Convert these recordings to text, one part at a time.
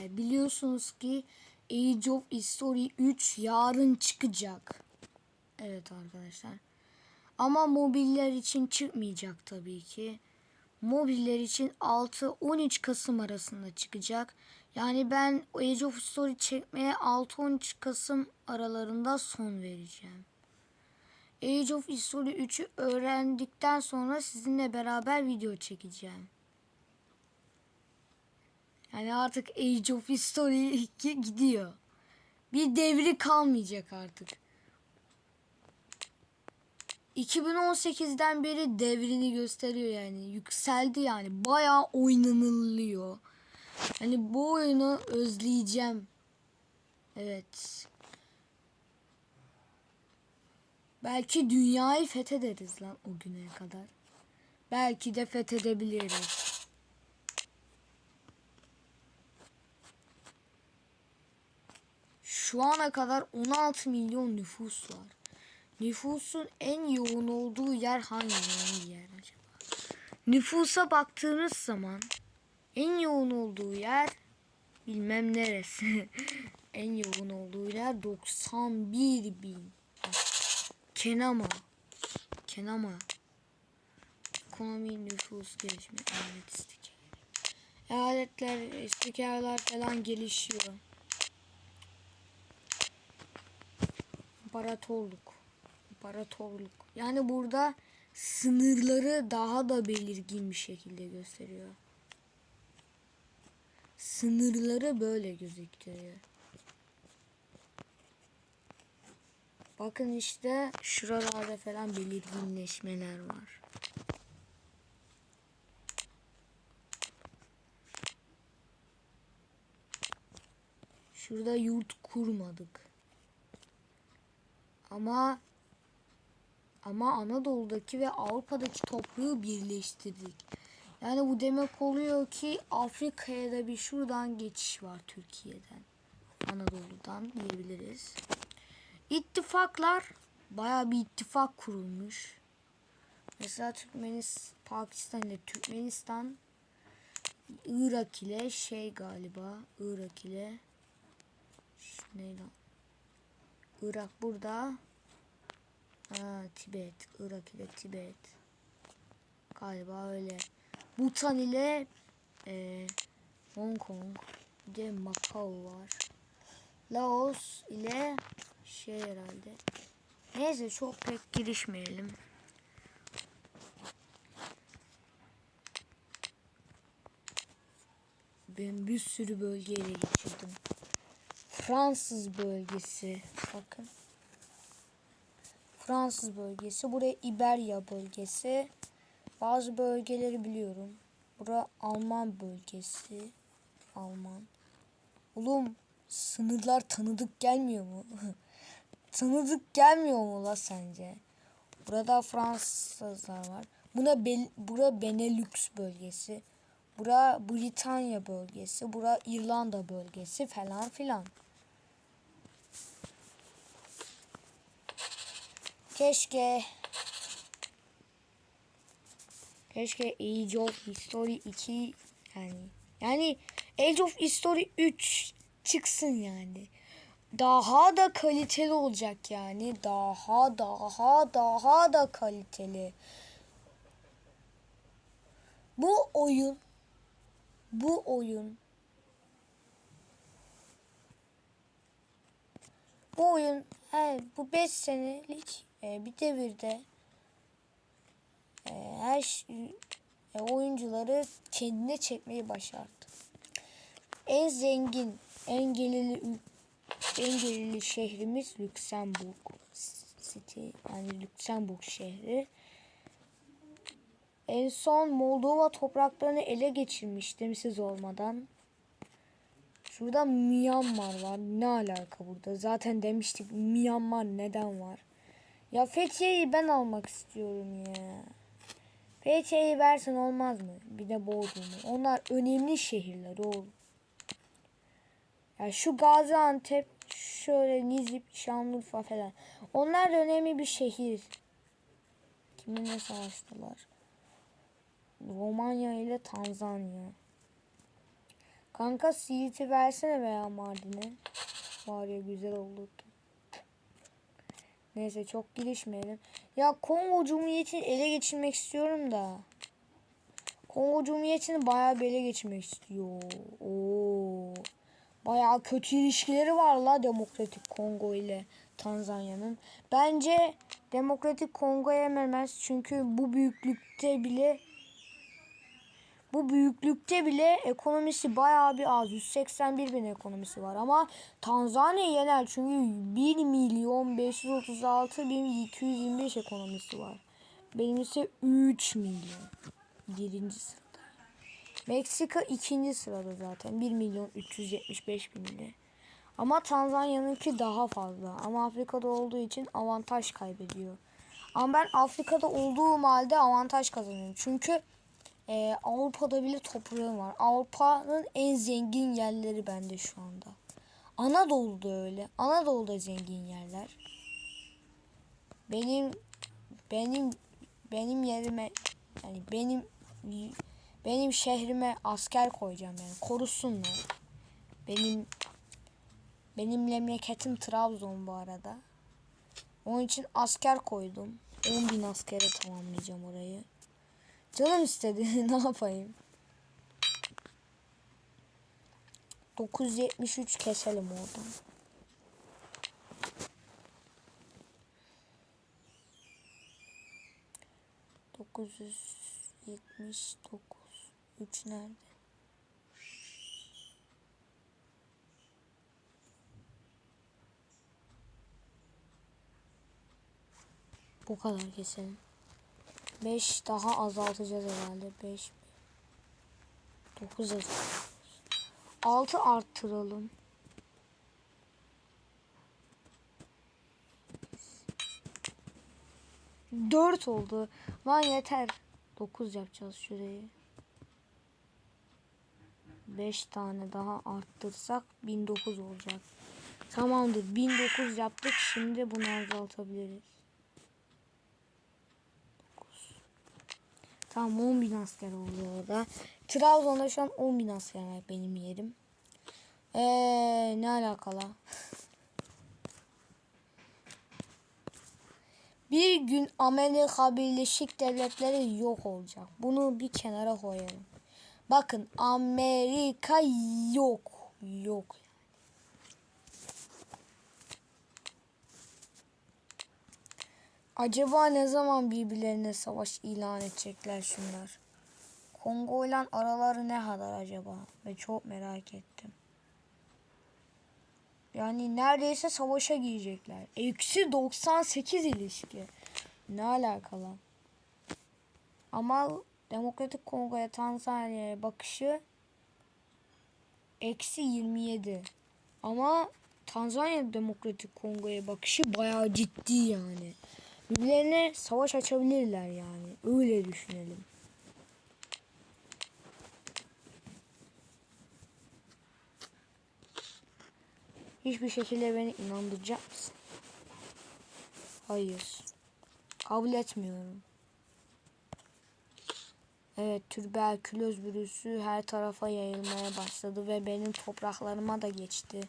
Ee, biliyorsunuz ki Age of History 3 yarın çıkacak. Evet arkadaşlar. Ama mobiller için çıkmayacak tabii ki. Mobiller için 6-13 Kasım arasında çıkacak. Yani ben Age of History çekmeye 6-13 Kasım aralarında son vereceğim. Age of History 3'ü öğrendikten sonra sizinle beraber video çekeceğim. Yani artık Age of History 2 gidiyor. Bir devri kalmayacak artık. 2018'den beri devrini gösteriyor yani. Yükseldi yani. Bayağı oynanılıyor. Hani bu oyunu özleyeceğim. Evet. Belki dünyayı fethederiz lan o güne kadar. Belki de fethedebiliriz. Şu ana kadar 16 milyon nüfus var. Nüfusun en yoğun olduğu yer hangi yer acaba? Nüfusa baktığınız zaman en yoğun olduğu yer bilmem neresi. en yoğun olduğu yer 91 bin. Kenama. Kenama. Ekonomi, nüfus, gelişme, eyalet istikrar. Eyaletler, istikrarlar falan gelişiyor. İmparatorluk. İmparatorluk. Yani burada sınırları daha da belirgin bir şekilde gösteriyor. Sınırları böyle gözüktürüyor. Bakın işte şuralarda falan belirginleşmeler var. Şurada yurt kurmadık. Ama ama Anadolu'daki ve Avrupa'daki toprağı birleştirdik. Yani bu demek oluyor ki Afrika'ya da bir şuradan geçiş var Türkiye'den. Anadolu'dan diyebiliriz. İttifaklar baya bir ittifak kurulmuş. Mesela Türkmenistan, Pakistan ile Türkmenistan Irak ile şey galiba Irak ile şu ne lan? Irak burada. Ha, Tibet. Irak ile Tibet. Galiba öyle. Bhutan ile e, Hong Kong. Bir de Macau var. Laos ile şey herhalde. Neyse çok pek girişmeyelim. Ben bir sürü bölgeyle geçirdim. Fransız bölgesi. Bakın. Fransız bölgesi. Buraya İberya bölgesi. Bazı bölgeleri biliyorum. Bura Alman bölgesi. Alman. Oğlum sınırlar tanıdık gelmiyor mu? tanıdık gelmiyor mu la sence? Burada Fransızlar var. Buna Bel bura Benelux bölgesi. Bura Britanya bölgesi. Bura İrlanda bölgesi falan filan. Keşke Keşke Age of History 2 yani yani Age of History 3 çıksın yani. Daha da kaliteli olacak yani. Daha daha daha da kaliteli. Bu oyun bu oyun bu oyun he, bu 5 senelik e, bir devirde e, her e, oyuncuları kendine çekmeyi başardı. En zengin, en gelirli en gelirli şehrimiz Lüksemburg City yani Lüksemburg şehri. En son Moldova topraklarını ele geçirmiştim siz olmadan. Şurada Myanmar var. Ne alaka burada? Zaten demiştik Myanmar neden var? Ya Fethiye'yi ben almak istiyorum ya. Fethiye'yi versen olmaz mı? Bir de Bodrum'u. Onlar önemli şehirler oğlum. Ya şu Gaziantep, şöyle Nizip, Şanlıurfa falan. Onlar önemli bir şehir. Kiminle savaştılar? Romanya ile Tanzanya. Kanka Siirt'i versene veya Mardin'e. Var ya güzel olurdu. Neyse çok girişmeyelim. Ya Kongo Cumhuriyeti'ni ele geçirmek istiyorum da. Kongo Cumhuriyeti'ni bayağı bir ele geçirmek istiyor. Oo. Bayağı kötü ilişkileri var la Demokratik Kongo ile Tanzanya'nın. Bence Demokratik Kongo'ya ememez çünkü bu büyüklükte bile bu büyüklükte bile ekonomisi bayağı bir az. 181 bin ekonomisi var ama Tanzanya yener çünkü 1 milyon 536 bin 225 ekonomisi var. Benim ise 3 milyon. Birinci sırada. Meksika ikinci sırada zaten. 1 milyon 375 bin ile. Ama Tanzanya'nınki daha fazla. Ama Afrika'da olduğu için avantaj kaybediyor. Ama ben Afrika'da olduğum halde avantaj kazanıyorum. Çünkü ee, Avrupa'da bile toprağım var. Avrupa'nın en zengin yerleri bende şu anda. Anadolu'da öyle. Anadolu'da zengin yerler. Benim benim benim yerime yani benim benim şehrime asker koyacağım yani korusunlar. Benim benim memleketim Trabzon bu arada. Onun için asker koydum. 10 bin askere tamamlayacağım orayı. Canım istedi. ne yapayım? 973 keselim oradan. Dokuz yüz yetmiş dokuz. Üç nerede? Bu kadar keselim. 5 daha azaltacağız herhalde. 5 9 azaltacağız. 6 arttıralım. Dört oldu. Lan yeter. 9 yapacağız şurayı. 5 tane daha arttırsak 1009 olacak. Tamamdır. 1009 yaptık. Şimdi bunu azaltabiliriz. Tamam 10 bin asker oluyor orada. Trabzon'da şu an 10 bin asker var benim yerim. Eee ne alakalı? Bir gün Amerika Birleşik Devletleri yok olacak. Bunu bir kenara koyalım. Bakın Amerika yok. Yok. Acaba ne zaman birbirlerine savaş ilan edecekler şunlar? Kongo ile araları ne kadar acaba? Ve çok merak ettim. Yani neredeyse savaşa girecekler. Eksi 98 ilişki. Ne alakalı? Ama Demokratik Kongo'ya Tanzanya'ya bakışı eksi 27. Ama Tanzanya Demokratik Kongo'ya bakışı bayağı ciddi yani. Birbirlerine savaş açabilirler yani. Öyle düşünelim. Hiçbir şekilde beni inandıracak mısın? Hayır. Kabul etmiyorum. Evet, tüberküloz virüsü her tarafa yayılmaya başladı ve benim topraklarıma da geçti.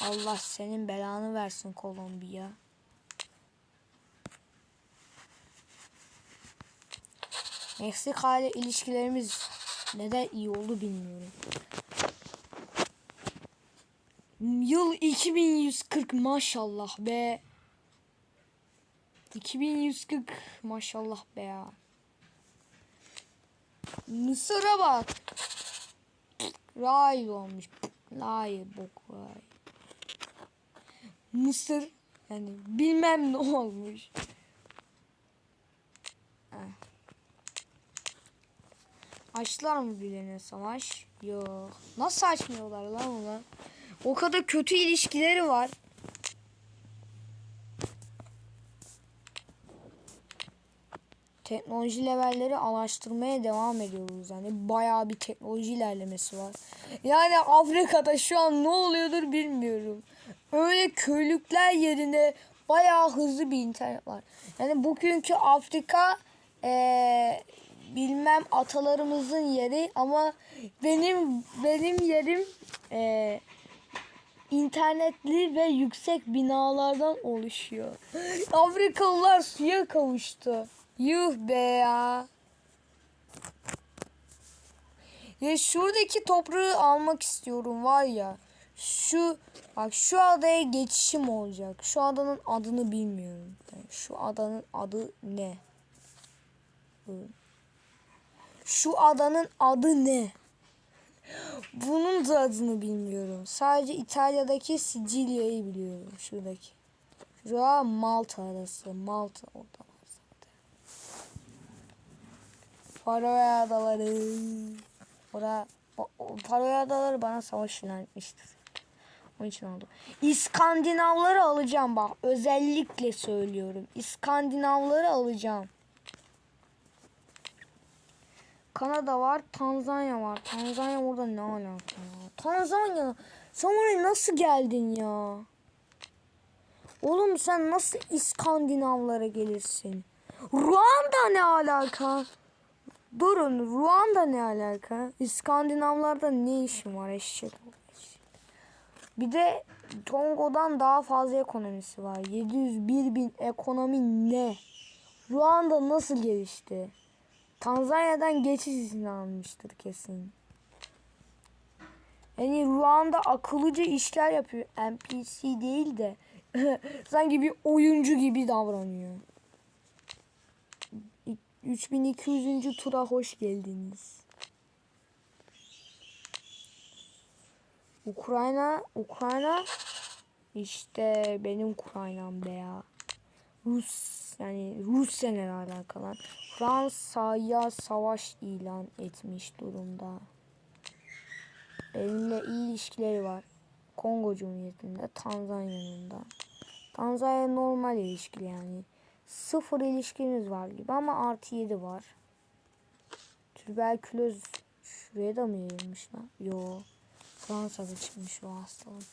Allah senin belanı versin Kolombiya. Meksika ile ilişkilerimiz neden iyi oldu bilmiyorum. Yıl 2140 maşallah be. 2140 maşallah be ya. Mısır'a bak. Ray olmuş. Ray bok ray. Mısır yani bilmem ne olmuş. Heh. Açtılar mı birilerine savaş? Yok. Nasıl açmıyorlar lan ulan? O kadar kötü ilişkileri var. Teknoloji levelleri araştırmaya devam ediyoruz. Yani bayağı bir teknoloji ilerlemesi var. Yani Afrika'da şu an ne oluyordur bilmiyorum. Öyle köylükler yerine bayağı hızlı bir internet var. Yani bugünkü Afrika ee, bilmem atalarımızın yeri ama benim benim yerim e, internetli ve yüksek binalardan oluşuyor. Afrikalılar suya kavuştu. Yuh be ya. Ya şuradaki toprağı almak istiyorum var ya. Şu bak şu adaya geçişim olacak. Şu adanın adını bilmiyorum. Yani şu adanın adı ne? Şu adanın adı ne? Bunun da adını bilmiyorum. Sadece İtalya'daki Sicilya'yı biliyorum. Şuradaki. Şurada Malta arası. Malta orada var zaten. Faroe Adaları. Orada o, o Faroe Adaları bana savaş ilan. Onun için oldu. İskandinavları alacağım bak. Özellikle söylüyorum. İskandinavları alacağım. Kanada var, Tanzanya var. Tanzanya orada ne alaka ya? Tanzanya, sen oraya nasıl geldin ya? Oğlum sen nasıl İskandinavlara gelirsin? Ruanda ne alaka? Durun, Ruanda ne alaka? İskandinavlarda ne işin var eşek? Bir de Kongo'dan daha fazla ekonomisi var. 701 bin ekonomi ne? Ruanda nasıl gelişti? Tanzanya'dan geçiş izni almıştır kesin. Yani Ruanda akıllıca işler yapıyor. NPC değil de sanki bir oyuncu gibi davranıyor. 3200. tura hoş geldiniz. Ukrayna, Ukrayna işte benim Ukraynam be ya. Rus yani Rusya ile alakalı. Fransa'ya savaş ilan etmiş durumda. Benimle iyi ilişkileri var. Kongo Cumhuriyeti'nde, Tanzanya'nın da. Tanzanya normal ilişkili yani. Sıfır ilişkimiz var gibi ama artı yedi var. Tüberküloz şuraya da mı yayılmış lan? Yo. Fransa'da çıkmış o hastalık.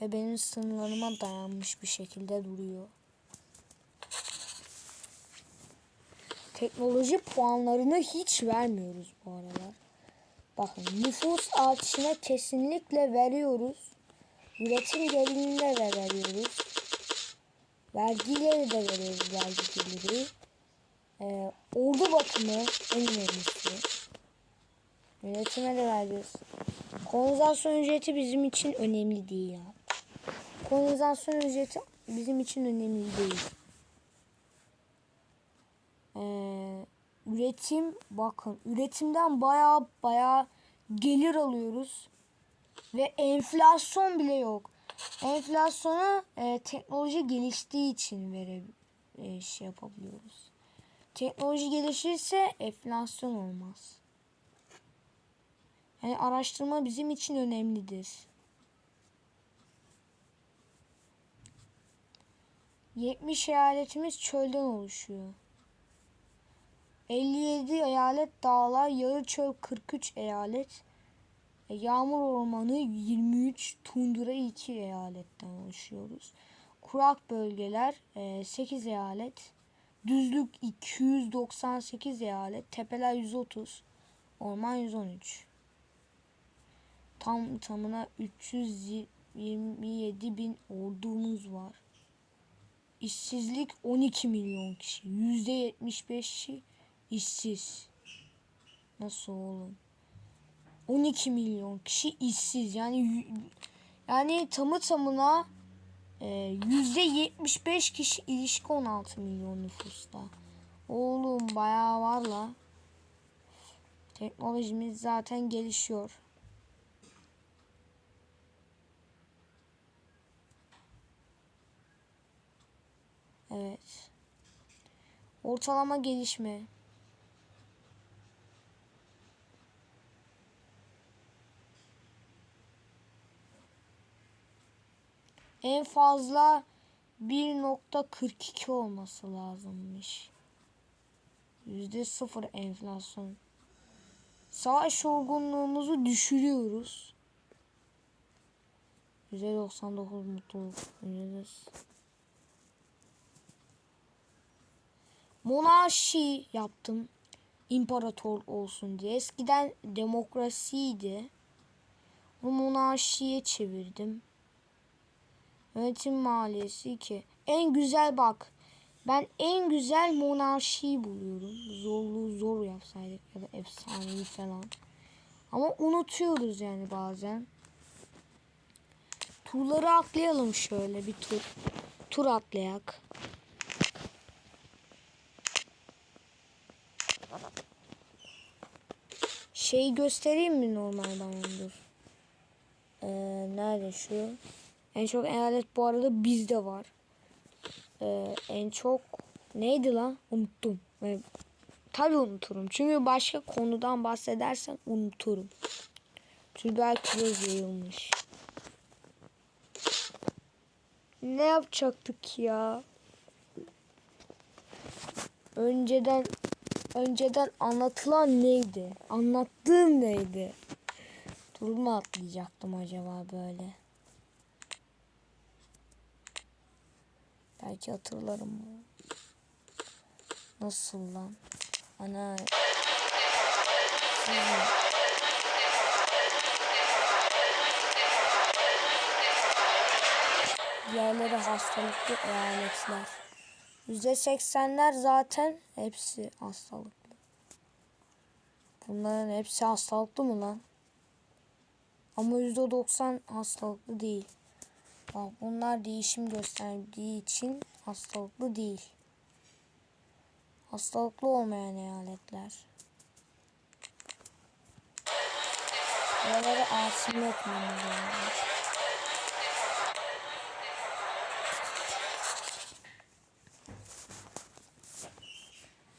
Ve benim sınırlarıma dayanmış bir şekilde duruyor. Teknoloji puanlarını hiç vermiyoruz bu aralar. Bakın nüfus artışına kesinlikle veriyoruz. Üretim gerilimine de veriyoruz. Vergileri de veriyoruz vergi geliri. Ee, ordu bakımı en önemlisi. Yönetime de vereceğiz. Kolonizasyon ücreti bizim için önemli değil ya. Kolonizasyon ücreti bizim için önemli değil. Ee, üretim bakın üretimden baya baya gelir alıyoruz ve enflasyon bile yok. Enflasyonu e, teknoloji geliştiği için vere e, şey yapabiliyoruz. Teknoloji gelişirse enflasyon olmaz. Yani araştırma bizim için önemlidir. 70 eyaletimiz çölden oluşuyor. 57 eyalet dağlar, yarı çöl 43 eyalet, e, yağmur ormanı 23, tundra 2 eyaletten oluşuyoruz. Kurak bölgeler 8 eyalet, düzlük 298 eyalet, tepeler 130, orman 113. Tam tamına 327 bin ordumuz var. İşsizlik 12 milyon kişi. %75'i işsiz. Nasıl oğlum? 12 milyon kişi işsiz. Yani yani tamı tamına e, yüzde 75 kişi ilişki 16 milyon nüfusta. Oğlum bayağı var la. Teknolojimiz zaten gelişiyor. Evet. Ortalama gelişme. En fazla 1.42 olması lazımmış. Yüzde sıfır enflasyon. Savaş yorgunluğumuzu düşürüyoruz. %99 mutluluk. %99. monarşi yaptım. imparator olsun diye. Eskiden demokrasiydi. Bu monarşiye çevirdim. Yönetim maliyesi ki en güzel bak. Ben en güzel monarşiyi buluyorum. Zorluğu zor yapsaydık ya da efsanevi falan. Ama unutuyoruz yani bazen. Turları atlayalım şöyle bir tur. Tur atlayak. Şeyi göstereyim mi normal dur. Ee, nerede şu? En çok eyalet bu arada bizde var. Ee, en çok neydi lan? Unuttum. Ee, tabii unuturum. Çünkü başka konudan bahsedersen unuturum. Tüberküloz yayılmış. Ne yapacaktık ya? Önceden önceden anlatılan neydi? Anlattığım neydi? Tur mu atlayacaktım acaba böyle? Belki hatırlarım. Nasıl lan? Ana. Diğerleri hastalıklı eyaletler. Yüzde seksenler zaten hepsi hastalıklı. Bunların hepsi hastalıklı mı lan? Ama yüzde doksan hastalıklı değil. Bak bunlar değişim gösterdiği için hastalıklı değil. Hastalıklı olmayan eyaletler. Buraları asimle etmemiz lazım.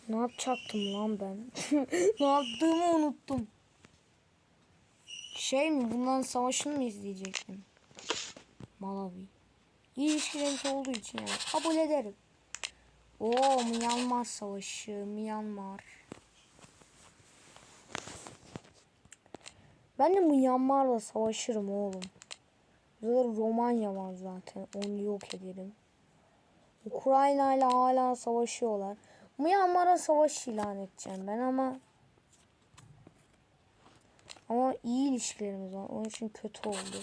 Ne yapacaktım lan ben? ne yaptığımı unuttum. Şey mi bunların savaşını mı izleyecektim? Malawi. İyi ilişkilerimiz olduğu için yani kabul ederim. Oo Myanmar savaşı, Myanmar. Ben de Myanmar'la savaşırım oğlum. Burada Romanya var zaten. Onu yok ederim. Ukrayna ile hala savaşıyorlar. Myanmar'a savaş ilan edeceğim ben ama ama iyi ilişkilerimiz var. Onun için kötü oldu.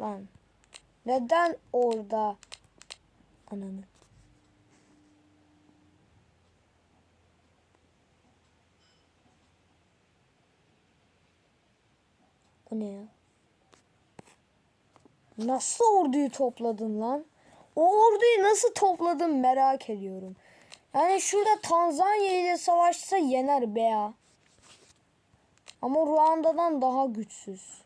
Lan. Neden orada? Ananı. O ne ya? Nasıl orduyu topladın lan? O orduyu nasıl topladın merak ediyorum. Yani şurada Tanzanya ile savaşsa yener be ya. Ama Ruanda'dan daha güçsüz.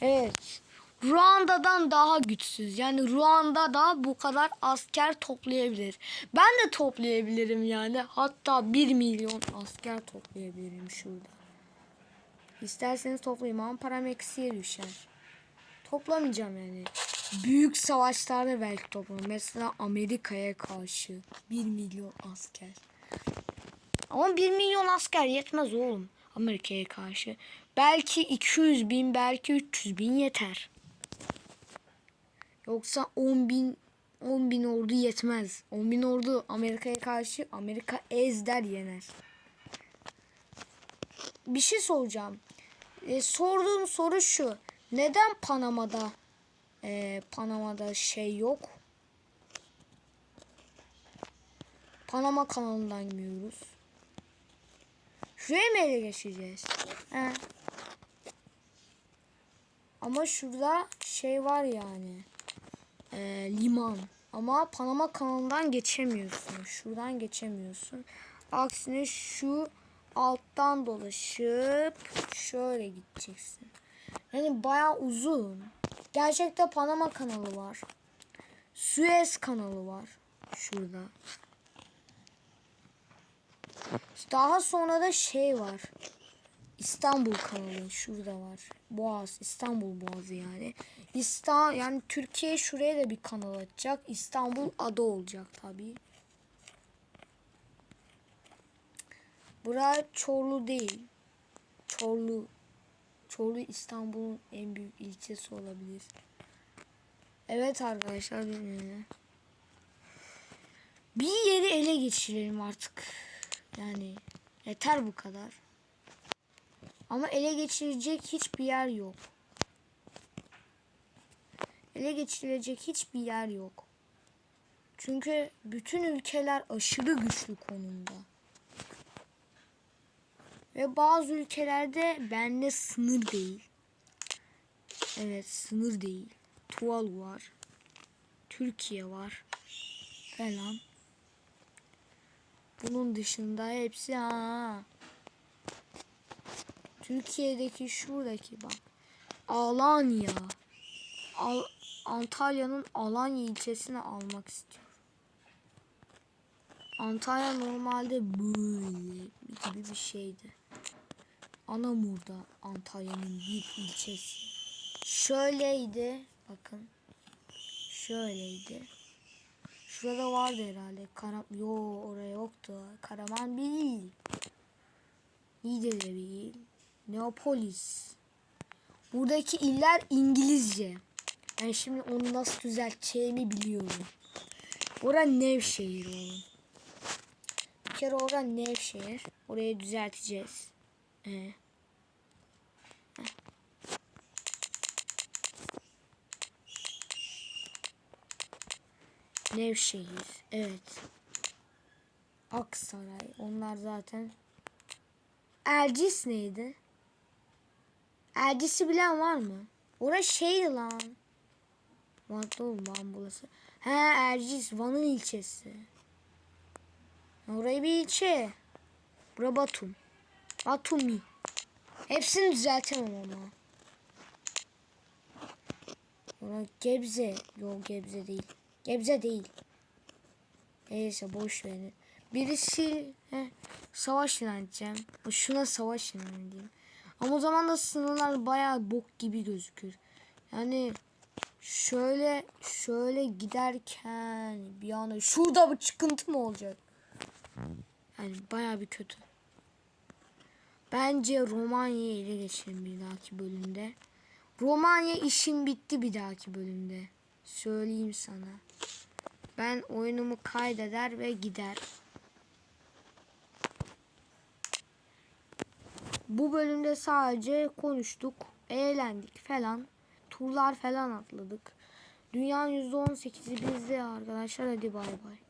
Evet. Ruanda'dan daha güçsüz. Yani Ruanda da bu kadar asker toplayabilir. Ben de toplayabilirim yani. Hatta 1 milyon asker toplayabilirim şurada. İsterseniz toplayayım ama param eksiye düşer. Toplamayacağım yani. Büyük savaşlarda belki toplarım. Mesela Amerika'ya karşı 1 milyon asker. Ama 1 milyon asker yetmez oğlum Amerika'ya karşı. Belki 200 bin, belki 300 bin yeter. Yoksa 10 bin 10 bin ordu yetmez. 10 bin ordu Amerika'ya karşı Amerika ezder yener. Bir şey soracağım. E, sorduğum soru şu. Neden Panama'da e, Panama'da şey yok? Panama kanalından gidiyoruz. Şuraya mı geçeceğiz? He. Ama şurada şey var yani. E, liman. Ama Panama kanalından geçemiyorsun. Şuradan geçemiyorsun. Aksine şu alttan dolaşıp şöyle gideceksin. Yani bayağı uzun. Gerçekte Panama kanalı var. Suez kanalı var. Şurada. Daha sonra da şey var. İstanbul kanalı şurada var. Boğaz, İstanbul Boğazı yani. İstanbul yani Türkiye şuraya da bir kanal açacak. İstanbul ada olacak tabii. Bura Çorlu değil. Çorlu. Çorlu İstanbul'un en büyük ilçesi olabilir. Evet arkadaşlar. Bir yeri ele geçirelim artık. Yani yeter bu kadar. Ama ele geçirecek hiçbir yer yok. Ele geçirilecek hiçbir yer yok. Çünkü bütün ülkeler aşırı güçlü konumda. Ve bazı ülkelerde bende sınır değil. Evet sınır değil. Tuval var. Türkiye var. Falan. Bunun dışında hepsi ha. Türkiye'deki şuradaki bak. Alanya. Al Antalya'nın Alanya ilçesini almak istiyorum. Antalya normalde böyle gibi bir şeydi. Anamur'da Antalya'nın bir ilçesi. Şöyleydi. Bakın. Şöyleydi. Şurada vardı herhalde. Kara... Yo oraya yoktu. Karaman değil. Niğde de değil. Neapolis. Buradaki iller İngilizce. Ben şimdi onu nasıl düzelteceğimi biliyorum. Ora Nevşehir oğlum. Bir kere ora Nevşehir. Orayı düzelteceğiz. Ee. Heh. Nevşehir. Evet. Aksaray. Onlar zaten. Ercis neydi? Ercis'i bilen var mı? Orası şeydi lan. Van oğlum Van burası. He Ercis Van'ın ilçesi. Orayı bir ilçe. Bura Batum. Batumi. Hepsini düzeltemem ama. Ora Gebze. Yok Gebze değil. Gebze değil. Neyse boş verin. Birisi he, savaş ilan. Şuna savaş ilan. Ama o zaman da sınırlar bayağı bok gibi gözükür. Yani şöyle şöyle giderken bir anda şurada bir çıkıntı mı olacak? Yani bayağı bir kötü. Bence Romanya'yı ele geçirelim bir dahaki bölümde. Romanya işin bitti bir dahaki bölümde. Söyleyeyim sana. Ben oyunumu kaydeder ve gider. Bu bölümde sadece konuştuk, eğlendik falan. Turlar falan atladık. Dünyanın %18'i bizde arkadaşlar. Hadi bay bay.